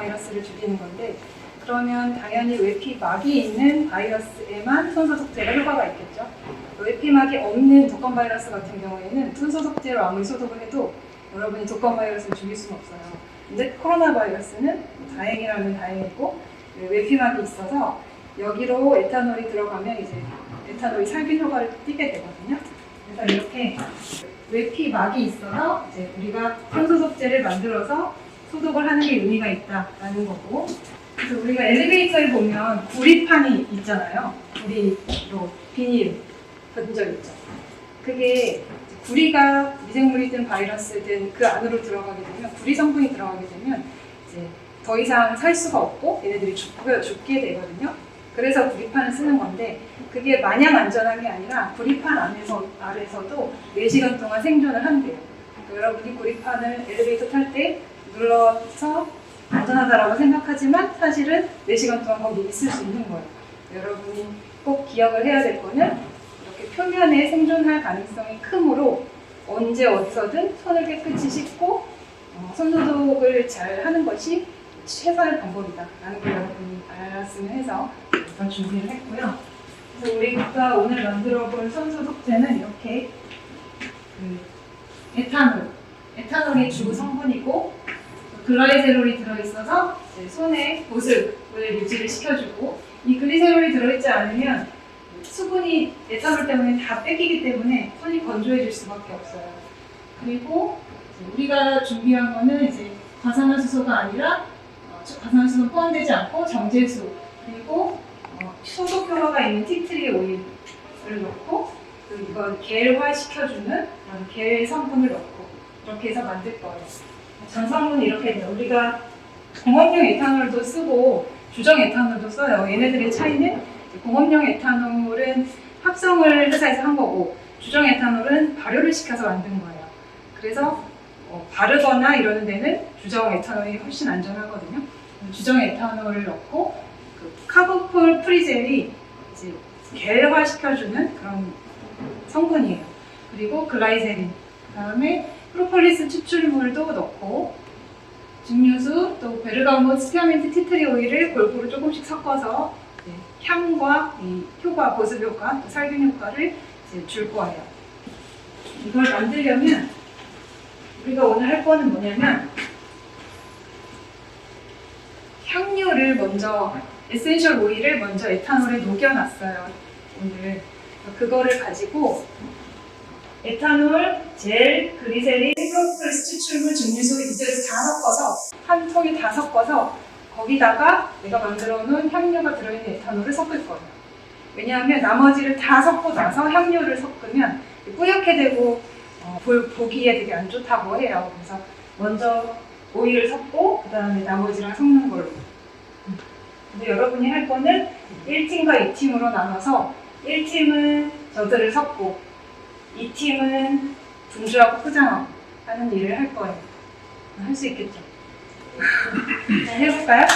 바이러스를 죽이는 건데 그러면 당연히 외피막이 있는 바이러스에만 손소독제가 효과가 있겠죠. 외피막이 없는 독감 바이러스 같은 경우에는 손소독제로 아무리 소독을 해도 여러분이 독감 바이러스를 죽일 수는 없어요. 근데 코로나 바이러스는 다행이라면 다행이고 그 외피막이 있어서 여기로 에탄올이 들어가면 이제 에탄올이 살균 효과를 띠게 되거든요. 그래서 이렇게 외피막이 있어서 이제 우리가 손소독제를 만들어서 소독을 하는 게 의미가 있다라는 거고 그래서 우리가 엘리베이터에 보면 구리판이 있잖아요. 구리로 비닐 던져 있죠. 그게 구리가 미생물이든 바이러스든 그 안으로 들어가게 되면 구리 성분이 들어가게 되면 이제 더 이상 살 수가 없고 얘네들이 죽게, 죽게 되거든요. 그래서 구리판을 쓰는 건데 그게 마냥 안전한 게 아니라 구리판 안에서 아래서도 4시간 동안 생존을 한대요. 여러분이 구리판을 엘리베이터 탈 때 눌러서 안전하다라고 생각하지만 사실은 4시간 동안 거기 있을 수 있는 거예요. 여러분이 꼭 기억을 해야 될 거는 이렇게 표면에 생존할 가능성이 크므로 언제 어디서든 손을 깨끗이 씻고 어, 손소독을 잘 하는 것이 최선의 방법이다라는 걸 여러분이 알았으면 해서 이런 준비를 했고요. 그래서 우리가 오늘 만들어 볼 손소독제는 이렇게 그 에탄올, 에탄올이 주 성분이고 글라이세롤이 들어있어서 손의 보습을 유지를 시켜주고 이 글리세롤이 들어있지 않으면 수분이 에탄올 때문에 다 뺏기기 때문에 손이 건조해질 수밖에 없어요. 그리고 우리가 준비한 거는 이제 과산화수소가 아니라 어, 과산화수소는 포함되지 않고 정제수 그리고 어, 소독 효과가 있는 티트리 오일을 넣고 그리고 이걸 겔화 시켜주는 그런 겔 성분을 넣고 이렇게 해서 만들 거예요. 전 성분이 이렇게 돼요. 우리가 공업용 에탄올도 쓰고 주정 에탄올도 써요. 얘네들의 차이는 공업용 에탄올은 합성을 회사에서 한 거고 주정 에탄올은 발효를 시켜서 만든 거예요. 그래서 어, 바르거나 이러는 데는 주정 에탄올이 훨씬 안전하거든요. 주정 에탄올을 넣고 그 카보폴 프리젤이 이제 겔화 시켜주는 그런 성분이에요. 그리고 글라이세린, 그 다음에 프로폴리스 추출물도 넣고 증류수 또 베르가모 스피어민트 티트리 오일을 골고루 조금씩 섞어서 향과 이 효과, 보습 효과, 또 살균 효과를 줄 거예요. 이걸 만들려면 우리가 오늘 할 거는 뭐냐면 향료를 먼저 에센셜 오일을 먼저 에탄올에 녹여놨어요. 오늘 그거를 가지고 에탄올, 젤, 그리세린, 프로폴리스 추출물, 증류소 이들을 다 섞어서 한 통에 다 섞어서 거기다가 내가 만들어 놓은 향료가 들어있는 에탄올을 섞을 거예요. 왜냐하면 나머지를 다 섞고 나서 향료를 섞으면 뿌옇게 되고 어, 볼- 보기에 되게 안 좋다고 해요. 그래서 먼저 오일을 섞고 그 다음에 나머지랑 섞는 걸로. 음. 근데 여러분이 할 거는 1팀과 2팀으로 나눠서 1팀은 저들을 섞고 2팀은 분주하고 포장하고 하는 일을 할 거예요. 할 수 있겠죠? 자, 해볼까요?